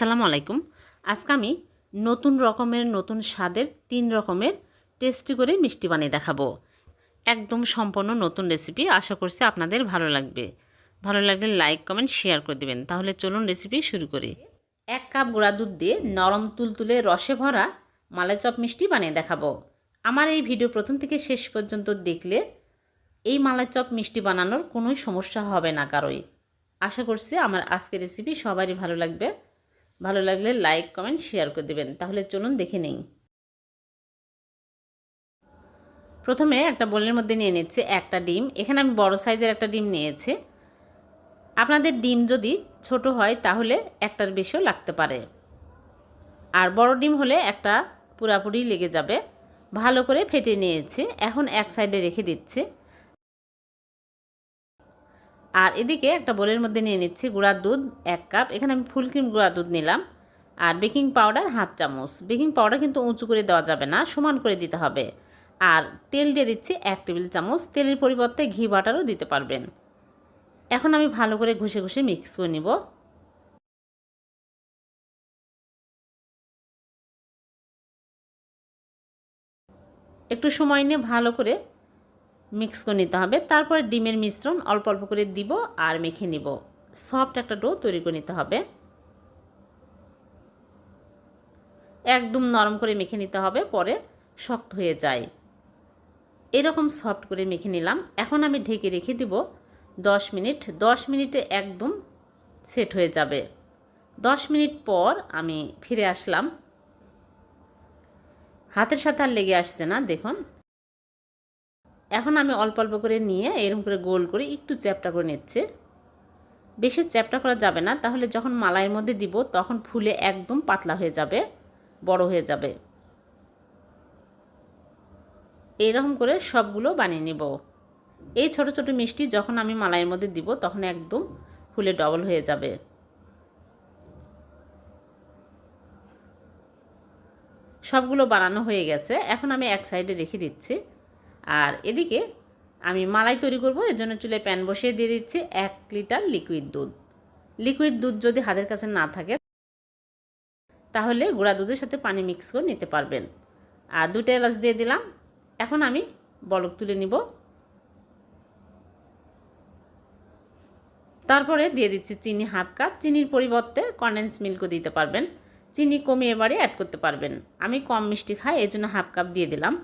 আসসালামু আলাইকুম। আজকে আমি নতুন রকমের, নতুন স্বাদের তিন রকমের টেস্টি করে মিষ্টি বানিয়ে দেখাবো। একদম সম্পূর্ণ নতুন রেসিপি আশা করছি আপনাদের ভালো লাগবে। ভালো লাগলে লাইক কমেন্ট শেয়ার করে দেবেন। তাহলে চলুন রেসিপি শুরু করি। এক কাপ গুঁড়া দুধ দিয়ে নরম তুলতুলে রসে ভরা মালাই চপ মিষ্টি বানিয়ে দেখাবো। আমার এই ভিডিও প্রথম থেকে শেষ পর্যন্ত দেখলে এই মালাই চপ মিষ্টি বানানোর কোনোই সমস্যা হবে না কারোই। আশা করছি আমার আজকের রেসিপি সবারই ভালো লাগবে। ভালো লাগলে লাইক, কমেন্ট, শেয়ার করে দেবেন। তাহলে চলুন দেখে নেই। প্রথমে একটা বোলের মধ্যে নিয়ে নিচ্ছে একটা ডিম। এখানে আমি বড় সাইজের একটা ডিম নিয়েছি। আপনাদের ডিম যদি ছোট হয়, তাহলে একটার বেশিও লাগতে পারে। আর বড় ডিম হলে একটা পুরাপুরি লেগে যাবে। ভালো করে ফেটে নিয়েছি। এখন এক সাইডে রেখে দিচ্ছি। আর এদিকে একটা বোলের মধ্যে নিয়ে নিচ্ছি গুঁড়ার দুধ, এক কাপ। এখানে আমি ফুল ক্রিম গুঁড়া দুধ নিলাম। আর বেকিং পাউডার হাফ চামচ। বেকিং পাউডার কিন্তু উঁচু করে দেওয়া যাবে না, সমান করে দিতে হবে। আর তেল দিয়ে দিচ্ছি এক টেবিল চামচ। তেলের পরিবর্তে ঘি বাটারও দিতে পারবেন। এখন আমি ভালো করে ঘষে ঘষে মিক্স করে নিব। একটু সময় নিয়ে ভালো করে মিক্স করে নিতে হবে। তারপরে ডিমের মিশ্রণ অল্প অল্প করে দিব আর মেখে নিব। সফট একটা ডো তৈরি করে নিতে হবে। একদম নরম করে মেখে নিতে হবে, পরে শক্ত হয়ে যায়। এরকম সফট করে মেখে নিলাম। এখন আমি ঢেকে রেখে দিব দশ মিনিট। দশ মিনিটে একদম সেট হয়ে যাবে। দশ মিনিট পর আমি ফিরে আসলাম। হাতের সাথে আর লেগে আসছে না, দেখুন। এখন আমি অল্প অল্প করে নিয়ে এরকম করে গোল করে একটু চ্যাপটা করে নিচ্ছে। বেশি চ্যাপটা করা যাবে না, তাহলে যখন মালাইয়ের মধ্যে দিব তখন ফুলে একদম পাতলা হয়ে যাবে, বড় হয়ে যাবে। এইরকম করে সবগুলো বানিয়ে নিব। এই ছোট ছোট মিষ্টি যখন আমি মালাইয়ের মধ্যে দিব তখন একদম ফুলে ডবল হয়ে যাবে। সবগুলো বানানো হয়ে গেছে, এখন আমি এক সাইডে রেখে দিচ্ছি। আর এদিকে আমি মালাই তৈরি করব, এর জন্য চুলে প্যান বসিয়ে দিয়ে দিচ্ছি এক লিটার লিকুইড দুধ। লিকুইড দুধ যদি হাতের কাছে না থাকে, তাহলে গুঁড়া দুধের সাথে পানি মিক্স করে নিতে পারবেন। আর দুটো এলাচ দিয়ে দিলাম। এখন আমি বলক তুলে নিব। তারপরে দিয়ে দিচ্ছি চিনি হাফ কাপ। চিনির পরিবর্তে কন্ডেন্স মিল্কও দিতে পারবেন। চিনি কমিয়ে বাড়ি অ্যাড করতে পারবেন। আমি কম মিষ্টি খাই, এর জন্য হাফ কাপ দিয়ে দিলাম।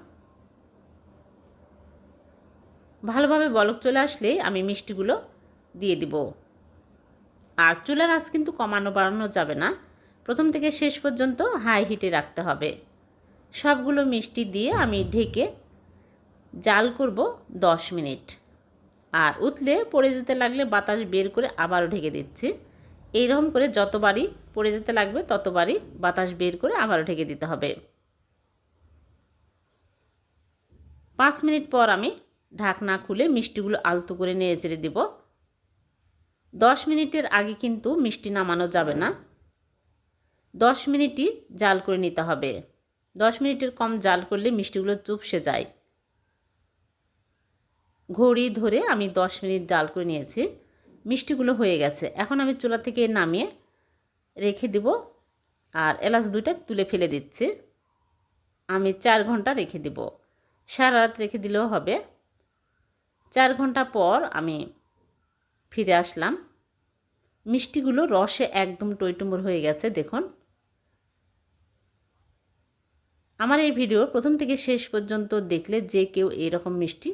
ভালোভাবে বলক চলে আসলেই আমি মিষ্টিগুলো দিয়ে দিব। আর চুলার আঁচ কিন্তু কমানো বাড়ানো যাবে না। প্রথম থেকে শেষ পর্যন্ত হাই হিটে রাখতে হবে। সবগুলো মিষ্টি দিয়ে আমি ঢেকে জাল করব দশ মিনিট। আর উতলে পড়ে যেতে লাগলে বাতাস বের করে আবারও ঢেকে দিচ্ছি। এইরকম করে যতবারই পড়ে যেতে লাগবে ততবারই বাতাস বের করে আবারও ঢেকে দিতে হবে। পাঁচ মিনিট পর আমি ঢাকনা খুলে মিষ্টিগুলো আলতো করে নেড়ে চেড়ে দিব। দশ মিনিটের আগে কিন্তু মিষ্টি নামানো যাবে না। দশ মিনিটই জাল করে নিতে হবে। দশ মিনিটের কম জাল করলে মিষ্টিগুলো চুপসে যায়। ঘড়ি ধরে আমি দশ মিনিট জাল করে নিয়েছি। মিষ্টিগুলো হয়ে গেছে। এখন আমি চুলা থেকে নামিয়ে রেখে দিব আর এলাচ দুইটা তুলে ফেলে দিচ্ছি। আমি চার ঘণ্টা রেখে দিব। সারা রাত রেখে দিলেও হবে। চার ঘণ্টা পর আমি ফিরে আসলাম। মিষ্টিগুলো রসে একদম টইটুম্বর হয়ে গেছে, দেখুন। আমার এই ভিডিও প্রথম থেকে শেষ পর্যন্ত দেখলে যে কেউ এইরকম মিষ্টি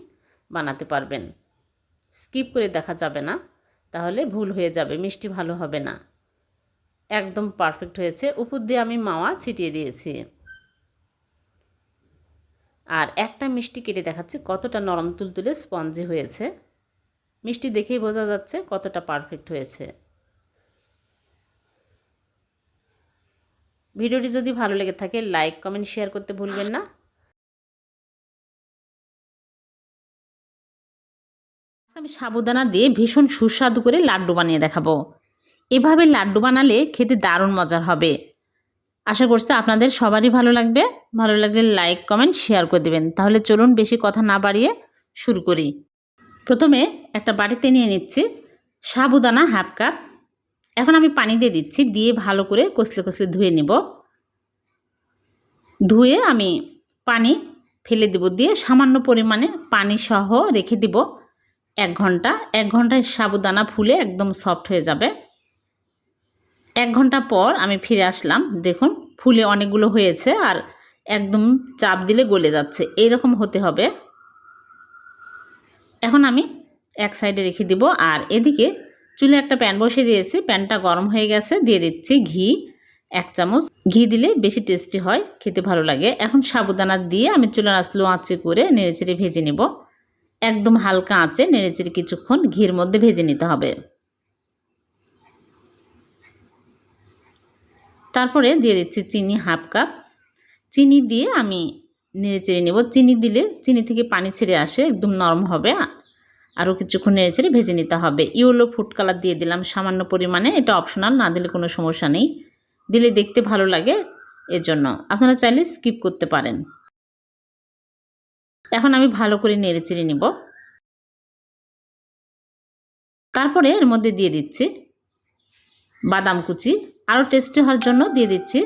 বানাতে পারবেন। স্কিপ করে দেখা যাবে না, তাহলে ভুল হয়ে যাবে, মিষ্টি ভালো হবে না। একদম পারফেক্ট হয়েছে। উপর দিয়ে আমি মাওয়া ছিটিয়ে দিয়েছি। আর একটা মিষ্টি কেটে দেখাচ্ছি কতটা নরম তুলতুলে স্পঞ্জি হয়েছে। মিষ্টি দেখেই বোঝা যাচ্ছে কতটা পারফেক্ট হয়েছে। ভিডিওটি যদি ভালো লেগে থাকে লাইক কমেন্ট শেয়ার করতে ভুলবেন না। আমি সাবুদানা দিয়ে ভীষণ সুস্বাদু করে লাড্ডু বানিয়ে দেখাবো। এভাবে লাড্ডু বানালে খেতে দারুণ মজার হবে। আশা করছি আপনাদের সবারই ভালো লাগবে। ভালো লাগলে লাইক কমেন্ট শেয়ার করে দেবেন। তাহলে চলুন বেশি কথা না বাড়িয়ে শুরু করি। প্রথমে একটা বাড়িতে নিয়ে নিচ্ছি সাবুদানা হাফ কাপ এখন আমি পানি দিয়ে দিচ্ছি, দিয়ে ভালো করে কষলে কষলে ধুয়ে নেব। ধুয়ে আমি পানি ফেলে দেব দিয়ে সামান্য পরিমাণে পানি সহ রেখে দিব। এক ঘণ্টা, এক ঘন্টায় সাবুদানা ফুলে একদম সফট হয়ে যাবে। এক ঘণ্টা পর আমি ফিরে আসলাম। দেখুন, ফুলে অনেকগুলো হয়েছে আর একদম চাপ দিলে গলে যাচ্ছে। এইরকম হতে হবে। এখন আমি এক সাইডে রেখে দিব আর এদিকে চুলে একটা প্যান বসিয়ে দিয়েছি। প্যানটা গরম হয়ে গেছে, দিয়ে দিচ্ছি ঘি, এক চামচ। ঘি দিলে বেশি টেস্টি হয়, খেতে ভালো লাগে। এখন সাবুদানা দিয়ে আমি চুলার আসলো আঁচে করে নেড়েচেড়ে ভেজে নেব। একদম হালকা আঁচে নেড়েচেড়ে কিছুক্ষণ ঘির মধ্যে ভেজে নিতে হবে। তারপরে দিয়ে দিচ্ছি চিনি হাফ কাপ। চিনি দিয়ে আমি নেড়ে চেড়ে নেব। চিনি দিলে চিনি থেকে পানি ছেড়ে আসে, একদম নরম হবে। আরও কিছুক্ষণ নেড়ে চেড়ে ভেজে নিতে হবে। ইয়েলো ফুড কালার দিয়ে দিলাম, সামান্য পরিমাণে। এটা অপশনাল না দিলে কোনো সমস্যা নেই। দিলে দেখতে ভালো লাগে এর জন্য আপনারা চাইলে স্কিপ করতে পারেন। এখন আমি ভালো করে নেড়ে চেড়ে নেব। তারপরে এর মধ্যে দিয়ে দিচ্ছি বাদাম কুচি আরও টেস্টি হওয়ার জন্য দিয়ে দিচ্ছি।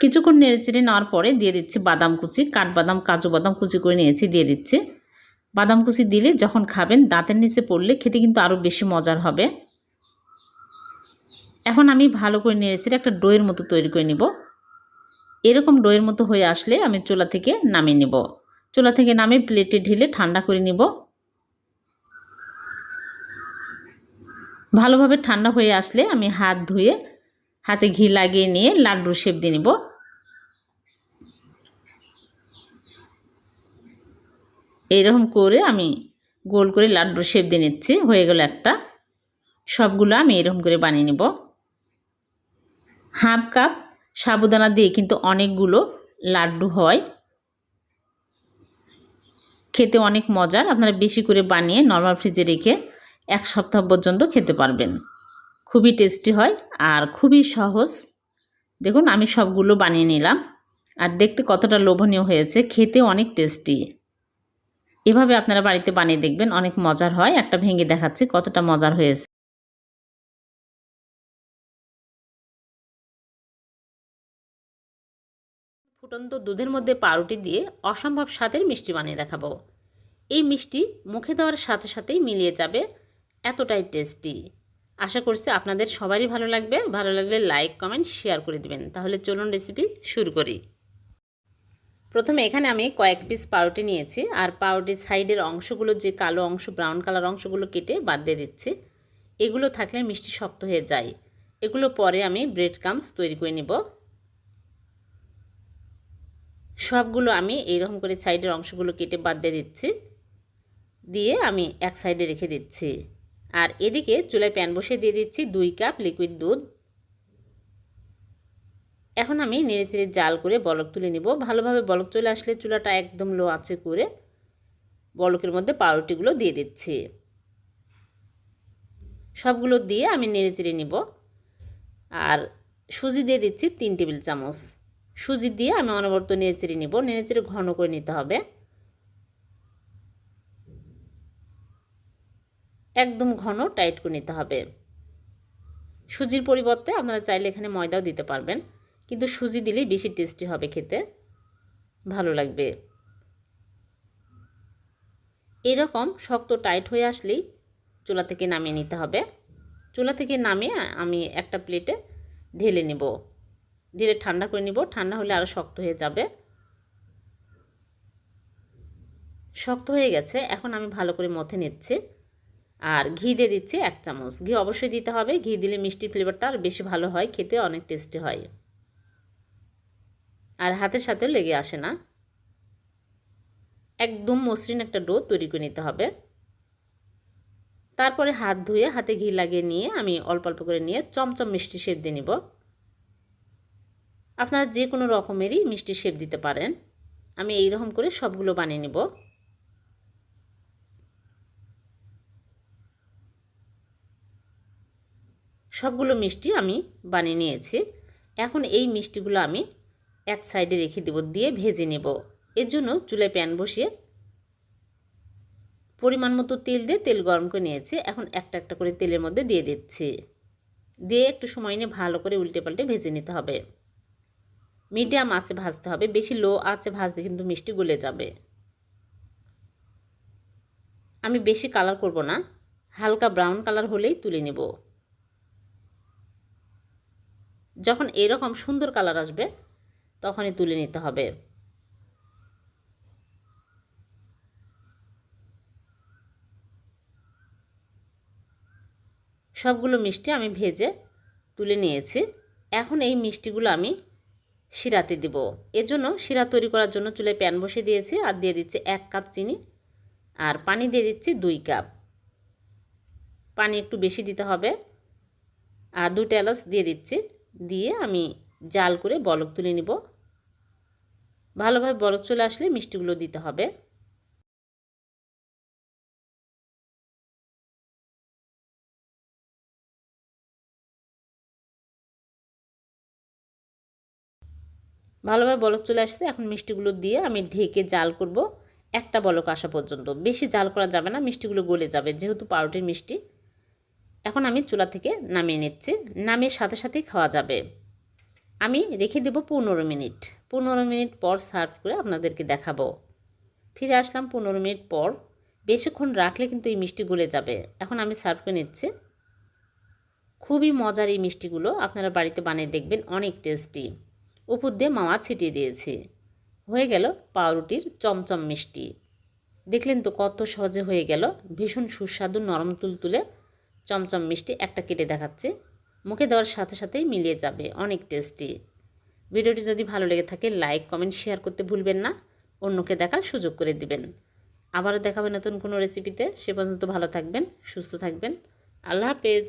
কিছুক্ষণ নেড়ে চেড়ে নেওয়ার পরে দিয়ে দিচ্ছি বাদাম কুচি, কাঠবাদাম, কাজু বাদাম কুচি করে নিয়েছি, দিয়ে দিচ্ছি। বাদাম কুচি দিলে যখন খাবেন দাঁতের নিচে পড়লে খেতে কিন্তু আরও বেশি মজার হবে। এখন আমি ভালো করে নেড়ে চেড়ে একটা ডোয়ের মতো তৈরি করে নিব। এরকম ডোয়ের মতো হয়ে আসলে আমি চুলা থেকে নামিয়ে নিব। চুলা থেকে নামিয়ে প্লেটে ঢেলে ঠান্ডা করে নিব। ভালোভাবে ঠান্ডা হয়ে আসলে আমি হাত ধুয়ে হাতে ঘি লাগিয়ে নিয়ে লাড্ডুর শেপ দিয়ে নিব। এইরকম করে আমি গোল করে লাড্ডুর শেপ দিয়ে নিচ্ছি, হয়ে গেল একটা। সবগুলো আমি এরকম করে বানিয়ে নেব। হাফ কাপ সাবুদানা দিয়ে কিন্তু অনেকগুলো লাড্ডু হয়। খেতে অনেক মজার, আপনারা বেশি করে বানিয়ে নর্মাল ফ্রিজে রেখে এক সপ্তাহ পর্যন্ত খেতে পারবেন। খুবই টেস্টি হয় আর খুবই সহজ। দেখুন, আমি সবগুলো বানিয়ে নিলাম। আর দেখতে কতটা লোভনীয় হয়েছে, খেতে অনেক টেস্টি এভাবে আপনারা বাড়িতে বানিয়ে দেখবেন, অনেক মজার হয়। একটা ভেঙে দেখাচ্ছি কতটা মজার হয়েছে। ফুটন্ত দুধের মধ্যে পাউরুটি দিয়ে অসম্ভব স্বাদের মিষ্টি বানিয়ে দেখাবো। এই মিষ্টি মুখে দেওয়ার সাথে সাথেই মিলিয়ে যাবে এতটাই টেস্টি। আশা করছি আপনাদের সবারই ভালো লাগবে। ভালো লাগলে লাইক, কমেন্ট, শেয়ার করে দিবেন। তাহলে চলুন রেসিপি শুরু করি। প্রথমে এখানে আমি কয়েক পিস পাউরুটি নিয়েছি আর পাউরুটির সাইডের অংশগুলো যে কালো অংশ ব্রাউন কালার অংশগুলো কেটে বাদ দিয়ে দিচ্ছি। এগুলো থাকলে মিষ্টি শক্ত হয়ে যায়। এগুলো পরে আমি ব্রেড কামস তৈরি করে নিব। সবগুলো আমি এইরকম করে সাইডের অংশগুলো কেটে বাদ দিয়ে দিচ্ছি। দিয়ে আমি এক সাইডে রেখে দিচ্ছি। আর এদিকে চুলায় প্যান বসিয়ে দিয়ে দিচ্ছি দুই কাপ লিকুইড দুধ। এখন আমি নেড়ে চেড়ে জাল করে বলক তুলে নিব। ভালোভাবে বলক চলে আসলে চুলাটা একদম লো আছে করে বলকের মধ্যে পাউরুটিগুলো দিয়ে দিচ্ছি। সবগুলো দিয়ে আমি নেড়ে চেড়ে নিব। আর সুজি দিয়ে দিচ্ছি তিন টেবিল চামচ। সুজি দিয়ে আমি অনবরত নেড়ে চেড়ে নিব। নেড়ে চেড়ে ঘন করে নিতে হবে। একদম ঘন টাইট করে নিতে হবে। সুজির পরিবর্তে আপনারা চাইলে এখানে ময়দাও দিতে পারবেন, কিন্তু সুজি দিলেই বেশি টেস্টি হবে খেতে। ভালো লাগবে। এরকম শক্ত টাইট হয়ে আসলেই চুলা থেকে নামিয়ে নিতে হবে। চুলা থেকে নামিয়ে আমি একটা প্লেটে ঢেলে নেব। ঢেলে ঠান্ডা করে নিব, ঠান্ডা হলে আরও শক্ত হয়ে যাবে। শক্ত হয়ে গেছে, এখন আমি ভালো করে মথে নিচ্ছি। আর ঘি দিয়ে দিচ্ছি এক চামচ। ঘি অবশ্যই দিতে হবে। ঘি দিলে মিষ্টি ফ্লেভারটা আর বেশি ভালো হয়, খেতে অনেক টেস্টি হয়। আর হাতের সাথেও লেগে আসে না। একদম মসৃণ একটা ডো তৈরি করে নিতে হবে। তারপরে হাত ধুয়ে হাতে ঘি লাগিয়ে নিয়ে আমি অল্প অল্প করে নিয়ে চমচম মিষ্টি শেপ দিয়ে নিব। আপনারা যে কোনো রকমেরই মিষ্টি শেপ দিতে পারেন। আমি এই রকম করে সবগুলো বানিয়ে নিব। সবগুলো মিষ্টি আমি বানিয়ে নিয়েছি। এখন এই মিষ্টিগুলো আমি এক সাইডে রেখে দেব, দিয়ে ভেজে নেব। এর জন্য চুলায় প্যান বসিয়ে পরিমাণ মতো তেল দিয়ে তেল গরম করে নিয়েছি। এখন একটা একটা করে তেলের মধ্যে দিয়ে দিচ্ছি। দিয়ে একটু সময় নিয়ে ভালো করে উল্টে পাল্টে ভেজে নিতে হবে। মিডিয়াম আঁচে ভাজতে হবে। বেশি লো আঁচে ভাজতে কিন্তু মিষ্টি গলে যাবে। আমি বেশি কালার করব না। হালকা ব্রাউন কালার হলেই তুলে নেব। যখন এরকম সুন্দর কালার আসবে, তখনই তুলে নিতে হবে। সবগুলো মিষ্টি আমি ভেজে তুলে নিয়েছি। এখন এই মিষ্টিগুলো আমি শিরাতে দিব। এজন্য শিরা তৈরি করার জন্য চুলে প্যান বসে দিয়েছি আর দিয়ে দিচ্ছি এক কাপ চিনি আর পানি দিয়ে দিচ্ছি দুই কাপ। পানি একটু বেশি দিতে হবে। আর দুটো এলাচ দিয়ে দিচ্ছি। দিয়ে আমি জাল করে বলক তুলে নিব। ভালোভাবে বলক চলে আসলে মিষ্টিগুলো দিতে হবে। ভালোভাবে বলক চলে আসছে, এখন মিষ্টিগুলো দিয়ে আমি ঢেকে জাল করব। একটা বলক আসা পর্যন্ত। বেশি জাল করা যাবে না, মিষ্টিগুলো গলে যাবে, যেহেতু পাউরুটির মিষ্টি। এখন আমি চুলা থেকে নামিয়ে নিচ্ছি। নামিয়ে সাথে সাথেই খাওয়া যাবে। আমি রেখে দেব পনেরো মিনিট। পনেরো মিনিট পর সার্ভ করে আপনাদেরকে দেখাবো। ফিরে আসলাম পনেরো মিনিট পর। বেশিক্ষণ রাখলে কিন্তু এই মিষ্টি গলে যাবে। এখন আমি সার্ভ করে নিচ্ছি। খুবই মজার এই মিষ্টিগুলো আপনারা বাড়িতে বানিয়ে দেখবেন, অনেক টেস্টি। উপর দিয়ে মাওয়া ছিটিয়ে দিয়েছি। হয়ে গেল পাউরুটির চমচম মিষ্টি। দেখলেন তো কত সহজে হয়ে গেল। ভীষণ সুস্বাদু নরম তুলতুলে চমচম মিষ্টি একটা কেটে দেখাচ্ছে। মুখে দেওয়ার সাথে সাথেই মিলিয়ে যাবে অনেক টেস্টি। ভিডিওটি যদি ভালো লেগে থাকে, লাইক, কমেন্ট, শেয়ার করতে ভুলবেন না। অন্যকে দেখার সুযোগ করে দিবেন। আবারও দেখাবে নতুন কোনো রেসিপিতে সে পর্যন্ত ভালো থাকবেন, সুস্থ থাকবেন। আল্লাহ হাফেজ।